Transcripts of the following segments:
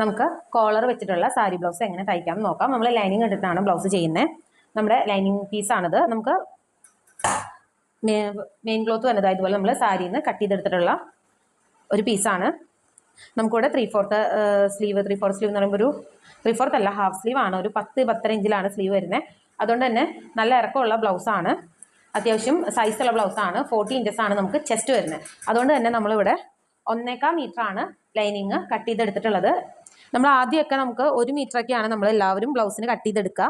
നമുക്ക് കോളർ വെച്ചിട്ടുള്ള സാരി ബ്ലൗസ് എങ്ങനെ തയ്ക്കാം നോക്കാം. നമ്മൾ ലൈനിങ് ഇട്ടിട്ടാണ് ബ്ലൗസ് ചെയ്യുന്നത് നമ്മുടെ ലൈനിങ് പീസാണിത് നമുക്ക് മെയിൻ ക്ലോത്ത് വന്നത് ഇതുപോലെ നമ്മൾ സാരിയിൽ നിന്ന് കട്ട് ചെയ്തെടുത്തിട്ടുള്ള ഒരു പീസാണ് നമുക്കിവിടെ three fourth sleeve three fourth sleeve എന്ന് പറയുമ്പോൾ ഒരു ത്രീ ഫോർത്ത് അല്ല ഹാഫ് സ്ലീവ് ആണ്. ഒരു പത്ത് പത്തര ഇഞ്ചിലാണ് സ്ലീവ് വരുന്നത് അതുകൊണ്ട് തന്നെ നല്ല ഇറക്കമുള്ള ബ്ലൗസാണ് അത്യാവശ്യം സൈസുള്ള ബ്ലൗസാണ് ഫോർട്ടി ഇഞ്ചസ് ആണ് നമുക്ക് ചെസ്റ്റ് വരുന്നത് അതുകൊണ്ട് തന്നെ നമ്മളിവിടെ മീറ്റർ മീറ്ററാണ് ലൈനിങ് കട്ട് ചെയ്തെടുത്തിട്ടുള്ളത്. നമ്മൾ ആദ്യമൊക്കെ നമുക്ക് ഒരു മീറ്ററൊക്കെയാണ് നമ്മൾ എല്ലാവരും ബ്ലൗസിന് കട്ട് ചെയ്തെടുക്കുക.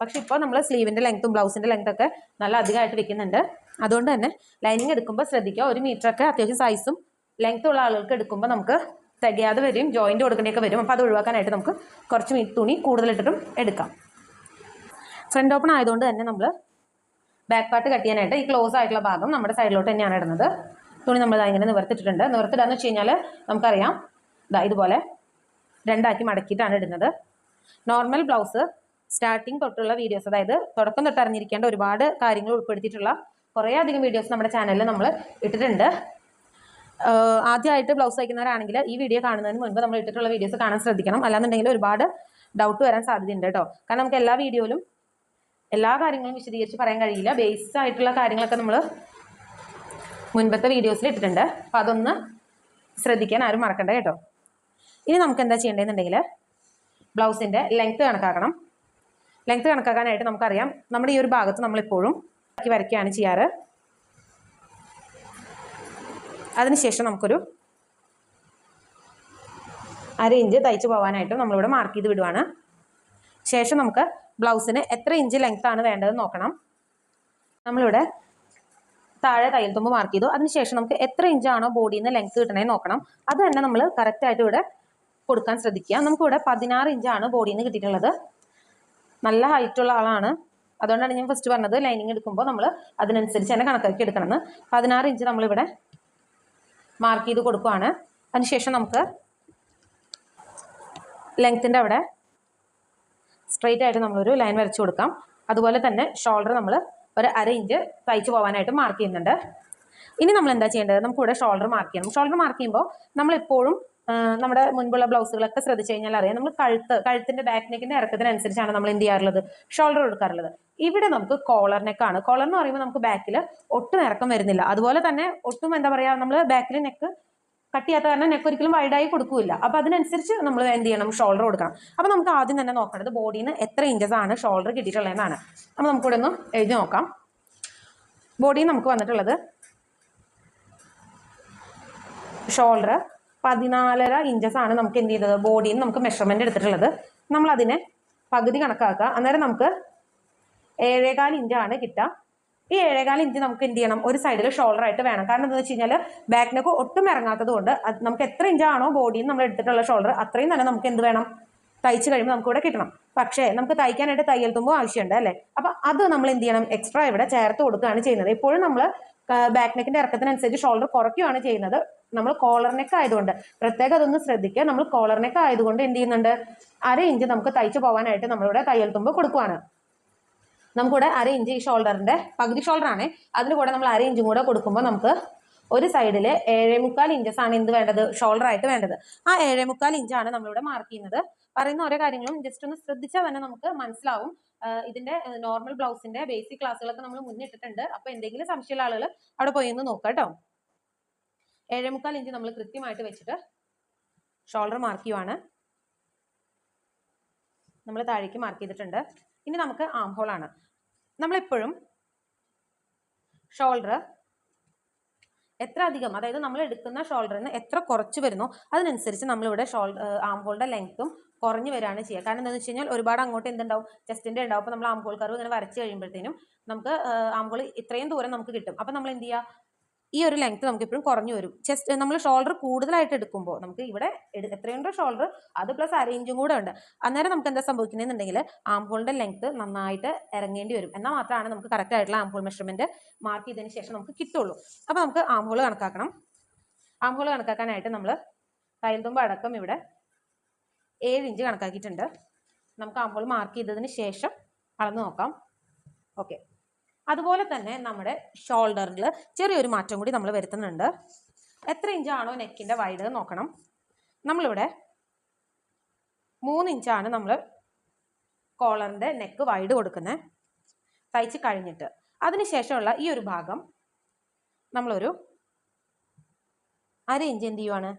പക്ഷെ ഇപ്പോൾ നമ്മൾ സ്ലീവിന്റെ ലെങ്ത്തും ബ്ലൗസിന്റെ ലെങ്ത്തൊക്കെ നല്ല അധികമായിട്ട് വെക്കുന്നുണ്ട്. അതുകൊണ്ട് തന്നെ ലൈനിങ് എടുക്കുമ്പോൾ ശ്രദ്ധിക്കുക. ഒരു മീറ്ററൊക്കെ അത്യാവശ്യം സൈസും ലെങ്ത് ഉള്ള ആളുകൾക്ക് എടുക്കുമ്പോൾ നമുക്ക് തികയാതെ വരും. ജോയിന്റ് കൊടുക്കേണ്ടിയൊക്കെ വരും. അപ്പോൾ അത് ഒഴിവാക്കാനായിട്ട് നമുക്ക് കുറച്ച് തുണി കൂടുതലിട്ടിട്ടും എടുക്കാം. ഫ്രണ്ട് ഓപ്പൺ ആയതുകൊണ്ട് തന്നെ നമ്മൾ ബാക്ക് പാർട്ട് കട്ട് ചെയ്യാനായിട്ട് ഈ ക്ലോസ് ആയിട്ടുള്ള ഭാഗം നമ്മുടെ സൈഡിലോട്ട് തന്നെയാണ് ഇടുന്നത്. തുണി നമ്മൾ ഇങ്ങനെ നിവർത്തിട്ടിട്ടുണ്ട് നിവർത്തിടാന്ന് വെച്ച് കഴിഞ്ഞാൽ നമുക്കറിയാം. ഇതാ ഇതുപോലെ രണ്ടാക്കി മടക്കിയിട്ടാണ് ഇടുന്നത്. നോർമൽ ബ്ലൗസ് സ്റ്റാർട്ടിങ് തൊട്ടുള്ള വീഡിയോസ് അതായത് തുടക്കം തൊട്ട് അറിഞ്ഞിരിക്കേണ്ട ഒരുപാട് കാര്യങ്ങൾ ഉൾപ്പെടുത്തിയിട്ടുള്ള കുറേ അധികം വീഡിയോസ് നമ്മുടെ ചാനലിൽ നമ്മൾ ഇട്ടിട്ടുണ്ട്. ആദ്യമായിട്ട് ബ്ലൗസ് തയ്ക്കുന്നവരാണെങ്കിൽ ഈ വീഡിയോ കാണുന്നതിന് മുൻപ് നമ്മൾ ഇട്ടിട്ടുള്ള വീഡിയോസ് കാണാൻ ശ്രദ്ധിക്കണം. അല്ലാന്നുണ്ടെങ്കിൽ ഒരുപാട് ഡൗട്ട് വരാൻ സാധ്യതയുണ്ട് കേട്ടോ. കാരണം നമുക്ക് എല്ലാ വീഡിയോയിലും എല്ലാ കാര്യങ്ങളും വിശദീകരിച്ച് പറയാൻ കഴിയില്ല. ബേസ് ആയിട്ടുള്ള കാര്യങ്ങളൊക്കെ നമ്മൾ മുൻപത്തെ വീഡിയോസിൽ ഇട്ടിട്ടുണ്ട്. അപ്പോൾ അതൊന്ന് ശ്രദ്ധിക്കാൻ ആരും മറക്കണ്ട കേട്ടോ. ഇനി നമുക്ക് എന്താ ചെയ്യേണ്ടതെന്നുണ്ടെങ്കിൽ ബ്ലൗസിന്റെ ലെങ്ത് കണക്കാക്കണം. ലെങ്ത് കണക്കാക്കാനായിട്ട് നമുക്കറിയാം നമ്മുടെ ഈ ഒരു ഭാഗത്ത് നമ്മളിപ്പോഴും വരയ്ക്ക് വരയ്ക്കുകയാണ് ചെയ്യാറ്. അതിനുശേഷം നമുക്കൊരു അര ഇഞ്ച് തയ്ച്ച് പോകാനായിട്ടും നമ്മളിവിടെ മാർക്ക് ചെയ്ത് വിടുവാണ്. ശേഷം നമുക്ക് ബ്ലൗസിന് എത്ര ഇഞ്ച് ലെങ്ത് ആണ് വേണ്ടതെന്ന് നോക്കണം. നമ്മളിവിടെ താഴെ തയ്യൽ തുമ്പ് മാർക്ക് ചെയ്തു. അതിനുശേഷം നമുക്ക് എത്ര ഇഞ്ചാണോ ബോഡിയിൽ നിന്ന് ലെങ്ത് കിട്ടണേ നോക്കണം. അത് തന്നെ നമ്മൾ കറക്റ്റായിട്ട് ഇവിടെ കൊടുക്കാൻ ശ്രദ്ധിക്കുക. നമുക്കിവിടെ പതിനാറ് ഇഞ്ചാണ് ബോഡിയിൽ നിന്ന് കിട്ടിയിട്ടുള്ളത്. നല്ല ഹൈറ്റുള്ള ആളാണ്. അതുകൊണ്ടാണ് ഞാൻ ഫസ്റ്റ് പറഞ്ഞത് ലൈനിങ് എടുക്കുമ്പോൾ നമ്മൾ അതിനനുസരിച്ച് തന്നെ കണക്കാക്കി എടുക്കണമെന്ന് പതിനാറ് ഇഞ്ച് നമ്മളിവിടെ മാർക്ക് ചെയ്ത് കൊടുക്കുവാണ്. അതിനുശേഷം നമുക്ക് ലെങ്ത്തിന്റെ അവിടെ സ്ട്രെയിറ്റ് ആയിട്ട് നമ്മളൊരു ലൈൻ വരച്ചു കൊടുക്കാം. അതുപോലെ തന്നെ ഷോൾഡർ നമ്മൾ ഒരു അര ഇഞ്ച് തയ്ച്ച് പോകാനായിട്ട് മാർക്ക് ചെയ്യുന്നുണ്ട്. ഇനി നമ്മൾ എന്താ ചെയ്യേണ്ടത്? നമുക്കിവിടെ ഷോൾഡർ മാർക്ക് ചെയ്യണം. ഷോൾഡർ മാർക്ക് ചെയ്യുമ്പോൾ നമ്മളെപ്പോഴും നമ്മുടെ മുൻപുള്ള ബ്ലൗസുകളൊക്കെ ശ്രദ്ധിച്ചു കഴിഞ്ഞാൽ അറിയാം. നമ്മൾ കഴുത്ത് കഴുത്തിന്റെ ബാക്ക് നെക്കിന്റെ ഇറക്കത്തിനനുസരിച്ചാണ് നമ്മൾ എന്ത് ചെയ്യാറുള്ളത്? ഷോൾഡർ കൊടുക്കാറുള്ളത് ഇവിടെ നമുക്ക് കോളർ നെക്കാണ് കോളർ എന്ന് പറയുമ്പോൾ നമുക്ക് ബാക്കിൽ ഒട്ടും ഇറക്കം വരുന്നില്ല. അതുപോലെ തന്നെ ഒട്ടും എന്താ പറയാ നമ്മൾ ബാക്കിൽ നെക്ക് കട്ട് ചെയ്യാത്ത കാരണം നെക്ക് ഒരിക്കലും വൈഡായി കൊടുക്കില്ല. അപ്പൊ അതിനനുസരിച്ച് നമ്മൾ എന്ത് ചെയ്യണം? ഷോൾഡർ കൊടുക്കണം. അപ്പൊ നമുക്ക് ആദ്യം തന്നെ നോക്കേണ്ടത് ബോഡിയിൽ എത്ര ഇഞ്ചസ് ആണ് ഷോൾഡർ കിട്ടിയിട്ടുള്ളതെന്നാണ്. അപ്പൊ നമുക്കിവിടെ ഒന്ന് എഴുതി നോക്കാം. ബോഡിയിൽ നമുക്ക് വന്നിട്ടുള്ളത് ഷോൾഡർ പതിനാലര ആണ് നമുക്ക് എന്ത് ചെയ്തത്? ബോഡിയിൽ നിന്ന് നമുക്ക് മെഷർമെന്റ് എടുത്തിട്ടുള്ളത്. നമ്മൾ അതിനെ പകുതി കണക്കാക്കുക. അന്നേരം നമുക്ക് ഏഴേകാൽ ഇഞ്ചാണ് കിട്ടുക. ഈ ഏഴേകാൽ ഇഞ്ച് നമുക്ക് എന്ത് ചെയ്യണം? ഒരു സൈഡിൽ ഷോൾഡർ ആയിട്ട് വേണം. കാരണം എന്താണെന്ന് വെച്ച് കഴിഞ്ഞാൽ ബാക്ക് ഒട്ടും ഇറങ്ങാത്തത് കൊണ്ട് നമുക്ക് എത്ര ഇഞ്ചാണോ ബോഡിയിൽ നമ്മൾ എടുത്തിട്ടുള്ള ഷോൾഡർ അത്രയും തന്നെ നമുക്ക് എന്ത് വേണം? തയ്ച്ച് കഴിയുമ്പോൾ നമുക്ക് ഇവിടെ കിട്ടണം. പക്ഷേ നമുക്ക് തയ്ക്കാനായിട്ട് തയ്യൽ തുമ്പോ ആവശ്യമുണ്ട് അല്ലേ? അപ്പൊ അത് നമ്മൾ എന്ത് ചെയ്യണം? എക്സ്ട്രാ ഇവിടെ ചേർത്ത് കൊടുക്കുകയാണ് ചെയ്യുന്നത്. ഇപ്പോഴും നമ്മൾ ബാക്ക് നെക്കിന്റെ ഇറക്കത്തിനനുസരിച്ച് ഷോൾഡർ കുറയ്ക്കുകയാണ് ചെയ്യുന്നത്. നമ്മൾ കോളർ നെക്ക് ആയതുകൊണ്ട്. പ്രത്യേകം അതൊന്ന് ശ്രദ്ധിക്കുക. നമ്മൾ കോളർ നെക്ക് ആയതുകൊണ്ട് എന്ത് ചെയ്യുന്നുണ്ട്? അര ഇഞ്ച് നമുക്ക് തയ്ച്ചു പോകാനായിട്ട് നമ്മളിവിടെ തയ്യൽ തുമ്പ് കൊടുക്കുവാണ്. നമുക്കിവിടെ അര ഇഞ്ച് ഈ ഷോൾഡറിന്റെ പകുതി ഷോൾഡർ ആണ്. അതിന് കൂടെ നമ്മൾ അര ഇഞ്ചും കൂടെ കൊടുക്കുമ്പോൾ നമുക്ക് ഒരു സൈഡിൽ ഏഴേ മുക്കാൽ ഇഞ്ചസ് ആണ് എന്ത് വേണ്ടത്? ഷോൾഡർ ആയിട്ട് വേണ്ടത്. ആ ഏഴേ മുക്കാൽ ഇഞ്ചാണ് നമ്മളിവിടെ മാർക്ക് ചെയ്യുന്നത്. പറയുന്ന ഓരോ കാര്യങ്ങളും ജസ്റ്റ് ഒന്ന് ശ്രദ്ധിച്ചാൽ തന്നെ നമുക്ക് മനസ്സിലാവും. ഇതിന്റെ നോർമൽ ബ്ലൗസിന്റെ ബേസിക് ക്ലാസ്സുകളൊക്കെ നമ്മൾ മുന്നിട്ടിട്ടുണ്ട്. അപ്പൊ എന്തെങ്കിലും സംശയമുള്ള ആളുകൾ അവിടെ പോയി ഒന്ന് നോക്കാം കേട്ടോ. ഏഴേമുക്കാൽ ഇഞ്ച് നമ്മൾ കൃത്യമായിട്ട് വെച്ചിട്ട് ഷോൾഡർ മാർക്ക് ചെയ്യുവാണ്. നമ്മൾ താഴേക്ക് മാർക്ക് ചെയ്തിട്ടുണ്ട്. ഇനി നമുക്ക് ആം ഹോൾ ആണ്. നമ്മളെപ്പോഴും ഷോൾഡർ എത്ര അധികം അതായത് നമ്മൾ എടുക്കുന്ന ഷോൾഡറിന് എത്ര കുറച്ച് വരുന്നു അതിനനുസരിച്ച് നമ്മളിവിടെ ഷോൾഡർ ആം ഹോളിന്റെ ലെങ്ത്തും കുറഞ്ഞു വരികയാണ് ചെയ്യുക. കാരണം എന്താണെന്ന് വെച്ച് കഴിഞ്ഞാൽ ഒരുപാട് അങ്ങോട്ട് എന്തുണ്ടാവും? ചെസ്റ്റിന്റെ ഉണ്ടാവും. അപ്പോൾ നമ്മൾ ആം കറിവ് ഇങ്ങനെ വരച്ച് കഴിയുമ്പോഴത്തേനും നമുക്ക് ആം ഹോൾ ഇത്രയും ദൂരം നമുക്ക് കിട്ടും. അപ്പോൾ നമ്മൾ എന്ത് ചെയ്യുക ഈ ഒരു ലെങ്ത് നമുക്ക് എപ്പോഴും കുറഞ്ഞു വരും. ചെസ്റ്റ് നമ്മൾ ഷോൾഡർ കൂടുതലായിട്ട് എടുക്കുമ്പോൾ നമുക്ക് ഇവിടെ എത്രയുണ്ടോ ഷോൾഡർ അത് പ്ലസ് അരയിഞ്ചും കൂടെ ഉണ്ട്. അന്നേരം നമുക്ക് എന്താ സംഭവിക്കുന്നതെന്നുണ്ടെങ്കിൽ ആംഹോളിന്റെ ലെങ്ത് നന്നായിട്ട് ഇറങ്ങേണ്ടി വരും. എന്നാൽ മാത്രമാണ് നമുക്ക് കറക്റ്റ് ആയിട്ടുള്ള ആംഹോൾ മെഷർമെന്റ് മാർക്ക് ചെയ്തതിന് ശേഷം നമുക്ക് കിട്ടുള്ളൂ. അപ്പോൾ നമുക്ക് ആംഹോൾ കണക്കാക്കണം. ആംഹോൾ കണക്കാക്കാനായിട്ട് നമ്മൾ കയ്യിൽ തുമ്പ് അടക്കം ഇവിടെ ഏഴ് ഇഞ്ച് കണക്കാക്കിയിട്ടുണ്ട്. നമുക്ക് ആംഹോൾ മാർക്ക് ചെയ്തതിന് ശേഷം അളന്ന് നോക്കാം. ഓക്കെ അതുപോലെ തന്നെ നമ്മുടെ ഷോൾഡറിൽ ചെറിയൊരു മാറ്റം കൂടി നമ്മൾ വരുത്തുന്നുണ്ട്. എത്ര ഇഞ്ചാണോ നെക്കിന്റെ വൈഡ് നോക്കണം. നമ്മളിവിടെ മൂന്ന് ഇഞ്ചാണ് നമ്മൾ കോളറിന്റെ നെക്ക് വൈഡ് കൊടുക്കുന്നത് തയ്ച്ച് കഴിഞ്ഞിട്ട്. അതിനുശേഷമുള്ള ഈ ഒരു ഭാഗം നമ്മളൊരു അര ഇഞ്ച് എന്ത് ചെയ്യുവാണ്?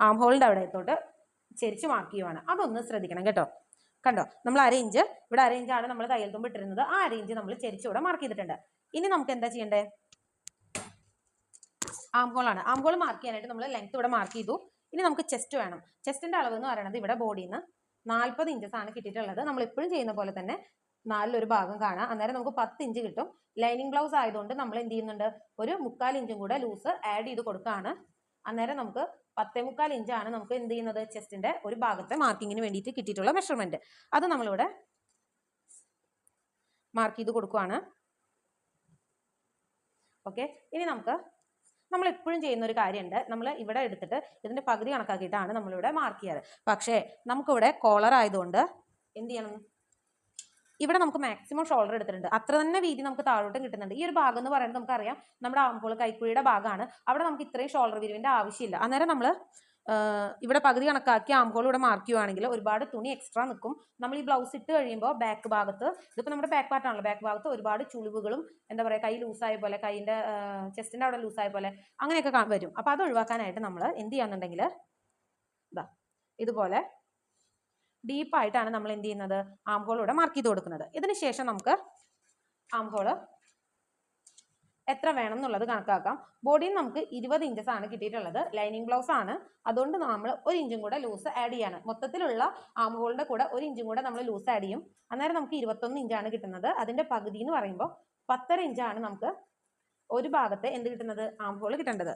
ആം ഹോളിന്റെ അവിടത്തോട്ട് ചെരിച്ച് മാർക്ക് ചെയ്യുവാണ്. അതൊന്ന് ശ്രദ്ധിക്കണം കേട്ടോ. കണ്ടോ? നമ്മൾ അര ഇഞ്ച് ഇവിടെ അര ആണ് നമ്മൾ തയ്യൽ തുമ്പ് ഇട്ടിരുന്നത്. ആ അര ഇഞ്ച് നമ്മൾ ചെരിച്ച് ഇവിടെ മാർക്ക് ചെയ്തിട്ടുണ്ട്. ഇനി നമുക്ക് എന്താ ചെയ്യേണ്ടത് ആം ആണ്. ആം ഹോൾ മാർക്ക് ചെയ്യാനായിട്ട് നമ്മൾ ലെങ്ത് ഇവിടെ മാർക്ക് ചെയ്തു. ഇനി നമുക്ക് ചെസ്റ്റ് വേണം. ചെസ്റ്റിന്റെ അളവ് എന്ന് പറയുന്നത് ഇവിടെ ബോഡിയിൽ നിന്ന് നാൽപ്പത് ഇഞ്ചസ് ആണ് കിട്ടിയിട്ടുള്ളത്. നമ്മൾ എപ്പോഴും ചെയ്യുന്ന പോലെ തന്നെ നാലിലൊരു ഭാഗം കാണാം. അന്നേരം നമുക്ക് പത്ത് ഇഞ്ച് കിട്ടും. ലൈനിങ് ബ്ലൗസ് ആയതുകൊണ്ട് നമ്മൾ എന്ത് ചെയ്യുന്നുണ്ട്? ഒരു മുക്കാൽ ഇഞ്ചും കൂടെ ലൂസ് ആഡ് ചെയ്ത് കൊടുക്കുകയാണ് അന്നേരം നമുക്ക് പത്തേ മുക്കാൽ ഇഞ്ചാണ് നമുക്ക് എന്ത് ചെയ്യുന്നത്? ചെസ്റ്റിന്റെ ഒരു ഭാഗത്തെ മാർക്കിങ്ങിന് വേണ്ടിയിട്ട് കിട്ടിയിട്ടുള്ള മെഷർമെന്റ് അത് നമ്മളിവിടെ മാർക്ക് ചെയ്ത് കൊടുക്കുവാണ്. ഓക്കെ ഇനി നമുക്ക് നമ്മൾ എപ്പോഴും ചെയ്യുന്ന ഒരു കാര്യമുണ്ട്. നമ്മൾ ഇവിടെ എടുത്തിട്ട് ഇതിന്റെ പകുതി കണക്കാക്കിയിട്ടാണ് നമ്മളിവിടെ മാർക്ക് ചെയ്യാറ്. പക്ഷേ നമുക്കിവിടെ കോളർ ആയതുകൊണ്ട് എന്ത് ചെയ്യണം? ഇവിടെ നമുക്ക് മാക്സിമം ഷോൾഡർ എടുത്തിട്ടുണ്ട്. അത്ര തന്നെ വീതി നമുക്ക് താഴോട്ടും കിട്ടുന്നുണ്ട്. ഈ ഒരു ഭാഗം എന്ന് പറയുന്നത് നമുക്കറിയാം. നമ്മുടെ ആമ്പോൾ കൈക്കുഴിയുടെ ഭാഗമാണ്. അവിടെ നമുക്ക് ഇത്രയും ഷോൾഡർ വിരിവിന്റെ ആവശ്യമില്ല. അന്നേരം നമ്മൾ ഇവിടെ പകുതി കണക്കാക്കി ആംപോൾ ഇവിടെ മാർക്ക് ചെയ്യുവാണെങ്കിൽ ഒരുപാട് തുണി എക്സ്ട്രാ നിൽക്കും. നമ്മൾ ഈ ബ്ലൗസ് ഇട്ട് കഴിയുമ്പോൾ ബാക്ക് ഭാഗത്ത് ഇതിപ്പോൾ നമ്മുടെ ബാക്ക് പാർട്ടാണല്ലോ ബാക്ക് ഭാഗത്ത് ഒരുപാട് ചുളിവുകളും എന്താ പറയുക കൈ ലൂസായ പോലെ കൈയിന്റെ ചെസ്റ്റിന്റെ അവിടെ ലൂസായ പോലെ അങ്ങനെയൊക്കെ വരും. അപ്പോൾ അത് ഒഴിവാക്കാനായിട്ട് നമ്മൾ എന്ത് ചെയ്യാന്നുണ്ടെങ്കിൽ ഇതാ ഇതുപോലെ ഡീപ്പായിട്ടാണ് നമ്മൾ എന്ത് ചെയ്യുന്നത്? ആം ഹോൾ മാർക്ക് ചെയ്ത് കൊടുക്കുന്നത്. ഇതിന് ശേഷം നമുക്ക് ആം ഹോൾ എത്ര വേണം എന്നുള്ളത് കണക്കാക്കാം. ബോഡിയിൽ നമുക്ക് ഇരുപത് ഇഞ്ചസ് ആണ് കിട്ടിയിട്ടുള്ളത്. ലൈനിങ് ബ്ലൗസ് ആണ്. അതുകൊണ്ട് നമ്മൾ ഒരു ഇഞ്ചും കൂടെ ലൂസ് ആഡ് ചെയ്യാണ്. മൊത്തത്തിലുള്ള ആം ഹോളിന്റെ കൂടെ ഒരു ഇഞ്ചും കൂടെ നമ്മൾ ലൂസ് ആഡ് ചെയ്യും. അന്നേരം നമുക്ക് ഇരുപത്തൊന്ന് ഇഞ്ചാണ് കിട്ടുന്നത്. അതിന്റെ പകുതി എന്ന് പറയുമ്പോൾ പത്തര ഇഞ്ചാണ് നമുക്ക് ഒരു ഭാഗത്തെ എന്ത് കിട്ടുന്നത്? ആം കിട്ടേണ്ടത്.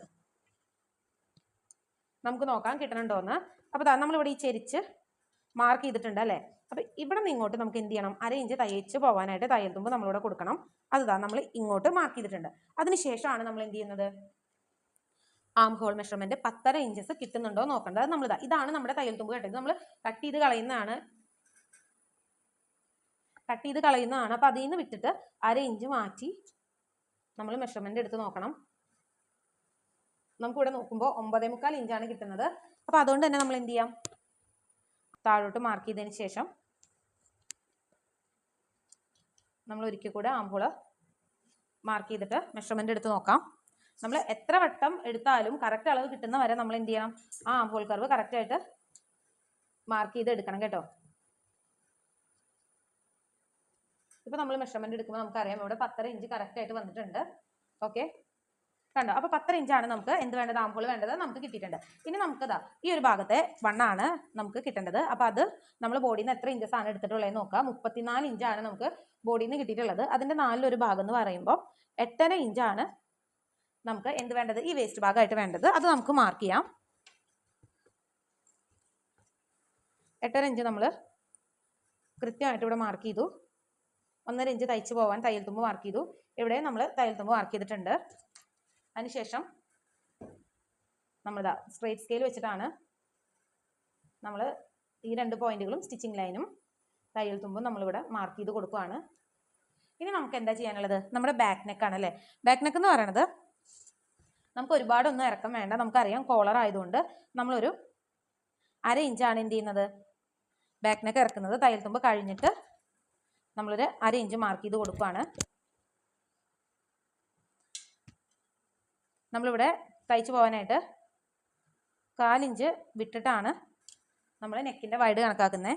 നമുക്ക് നോക്കാം കിട്ടണുണ്ടോന്ന്. അപ്പോൾ നമ്മൾ നമ്മളിവിടെ ഈ ചെരിച്ച് മാർക്ക് ചെയ്തിട്ടുണ്ട് അല്ലേ? അപ്പോൾ ഇവിടെ നിന്ന് ഇങ്ങോട്ട് നമുക്ക് എന്ത് ചെയ്യണം? അര ഇഞ്ച് തയ്ച്ച് പോകാനായിട്ട് തയ്യൽ തുമ്പ് നമ്മളിവിടെ കൊടുക്കണം. അതുതാ നമ്മൾ ഇങ്ങോട്ട് മാർക്ക് ചെയ്തിട്ടുണ്ട്. അതിനുശേഷമാണ് നമ്മൾ എന്ത് ചെയ്യുന്നത്? ആം ഹോൾ മെഷർമെന്റ് പത്തര ഇഞ്ചസ് കിട്ടുന്നുണ്ടോ നോക്കേണ്ടത് അത് നമ്മളിതാ ഇതാണ് നമ്മുടെ തയ്യൽ തുമ്പ് കേട്ടത് നമ്മൾ കട്ട് ചെയ്ത് കളയുന്നതാണ്. കട്ട് ചെയ്ത് കളയുന്നതാണ്. അപ്പോൾ അതിൽ നിന്ന് വിട്ടിട്ട് അര ഇഞ്ച് മാറ്റി നമ്മൾ മെഷർമെന്റ് എടുത്ത് നോക്കണം. നമുക്കിവിടെ നോക്കുമ്പോൾ ഒമ്പതേ മുക്കാൽ ഇഞ്ചാണ് കിട്ടുന്നത്. അപ്പോൾ അതുകൊണ്ട് തന്നെ നമ്മൾ എന്ത് ചെയ്യാം? താഴോട്ട് മാർക്ക് ചെയ്തതിന് ശേഷം നമ്മൾ ഒരിക്കൽ കൂടെ ആമ്പുൾ മാർക്ക് ചെയ്തിട്ട് മെഷർമെന്റ് എടുത്ത് നോക്കാം. നമ്മൾ എത്ര വട്ടം എടുത്താലും കറക്റ്റ് അളവ് കിട്ടുന്ന വരെ നമ്മൾ എന്ത് ചെയ്യണം? ആ ആമ്പൂൾ കർവ് കറക്റ്റ് ആയിട്ട് മാർക്ക് ചെയ്ത് എടുക്കണം കേട്ടോ. ഇപ്പൊ നമ്മൾ മെഷർമെന്റ് എടുക്കുമ്പോൾ നമുക്കറിയാം ഇവിടെ പത്തര ഇഞ്ച് കറക്റ്റ് ആയിട്ട് വന്നിട്ടുണ്ട്. ഓക്കെ കണ്ടോ? അപ്പൊ പത്തര ഇഞ്ചാണ് നമുക്ക് എന്ത് വേണ്ടത്? ആമ്പൂൾ വേണ്ടത് നമുക്ക് കിട്ടിയിട്ടുണ്ട്. ഇനി നമുക്ക് ഇതാ ഈ ഒരു ഭാഗത്തെ വണ്ണാണ് നമുക്ക് കിട്ടേണ്ടത്. അപ്പൊ അത് നമ്മൾ ബോഡിയിൽ നിന്ന് എത്ര ഇഞ്ചസ് ആണ് എടുത്തിട്ടുള്ളത് നോക്കാം. മുപ്പത്തിനാല് ഇഞ്ചാണ് നമുക്ക് ബോഡിയിൽ നിന്ന് കിട്ടിയിട്ടുള്ളത്. അതിന്റെ നാലിലൊരു ഭാഗം എന്ന് പറയുമ്പോൾ എട്ടര ഇഞ്ചാണ് നമുക്ക് എന്ത് വേണ്ടത്? ഈ വേസ്റ്റ് ഭാഗമായിട്ട് വേണ്ടത്. അത് നമുക്ക് മാർക്ക് ചെയ്യാം. എട്ടര ഇഞ്ച് നമ്മൾ കൃത്യമായിട്ട് ഇവിടെ മാർക്ക് ചെയ്തു. ഒന്നര ഇഞ്ച് തയ്ച്ചു പോവാൻ തയ്യൽ തുമ്പ് മാർക്ക് ചെയ്തു. ഇവിടെ നമ്മൾ തയ്യൽ തുമ്പ് മാർക്ക് ചെയ്തിട്ടുണ്ട്. അതിനുശേഷം നമ്മളിതാ സ്ട്രേറ്റ് സ്കെയിൽ വെച്ചിട്ടാണ് നമ്മൾ ഈ രണ്ട് പോയിന്റുകളും സ്റ്റിച്ചിങ് ലൈനും തയ്യൽ തുമ്പും നമ്മളിവിടെ മാർക്ക് ചെയ്ത് കൊടുക്കുകയാണ് ഇനി നമുക്ക് എന്താ ചെയ്യാനുള്ളത്? നമ്മുടെ ബാക്ക് നെക്കാണ് അല്ലേ? ബാക്ക് നെക്ക് എന്ന് പറയണത് നമുക്ക് ഒരുപാടൊന്നും ഇറക്കം വേണ്ട. നമുക്കറിയാം കോളർ ആയതുകൊണ്ട് നമ്മളൊരു അര ഇഞ്ചാണ് എന്ത് ചെയ്യുന്നത്? ബാക്ക് നെക്ക് ഇറക്കുന്നത്. തയ്യൽ തുമ്പ് കഴിഞ്ഞിട്ട് നമ്മളൊരു അര ഇഞ്ച് മാർക്ക് ചെയ്ത് കൊടുക്കുകയാണ് നമ്മളിവിടെ തയ്ച്ചു പോകാനായിട്ട് കാലിഞ്ച് വിട്ടിട്ടാണ് നമ്മൾ നെക്കിന്റെ വൈഡ് കണക്കാക്കുന്നത്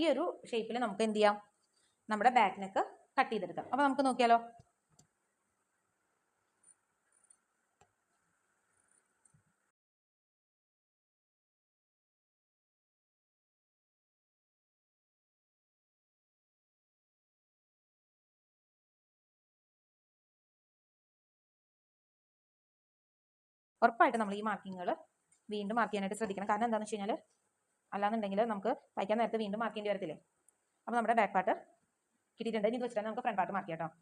ഈ ഒരു ഷേപ്പിൽ നമുക്ക് എന്ത് ചെയ്യാം? നമ്മുടെ ബാക്ക് നെക്ക് കട്ട് ചെയ്തെടുക്കാം. അപ്പോൾ നമുക്ക് നോക്കിയാലോ? ഉറപ്പായിട്ട് നമ്മൾ ഈ മാർക്കിങ്ങുകൾ വീണ്ടും മാർക്ക് ചെയ്യാനായിട്ട് ശ്രദ്ധിക്കണം. കാരണം എന്താണെന്ന് വെച്ച് കഴിഞ്ഞാൽ അല്ലാന്നുണ്ടെങ്കിൽ നമുക്ക് തയ്ക്കാൻ നേരത്തെ വീണ്ടും മാർക്ക് ചെയ്യേണ്ടി വരത്തില്ലേ? അപ്പോൾ നമ്മുടെ ബാക്ക് പാർട്ട് കിട്ടിയിട്ടുണ്ട്. ഇനി ഇത് വെച്ചിട്ട് നമുക്ക് ഫ്രണ്ട് പാർട്ട് മാർക്ക് ചെയ്യാം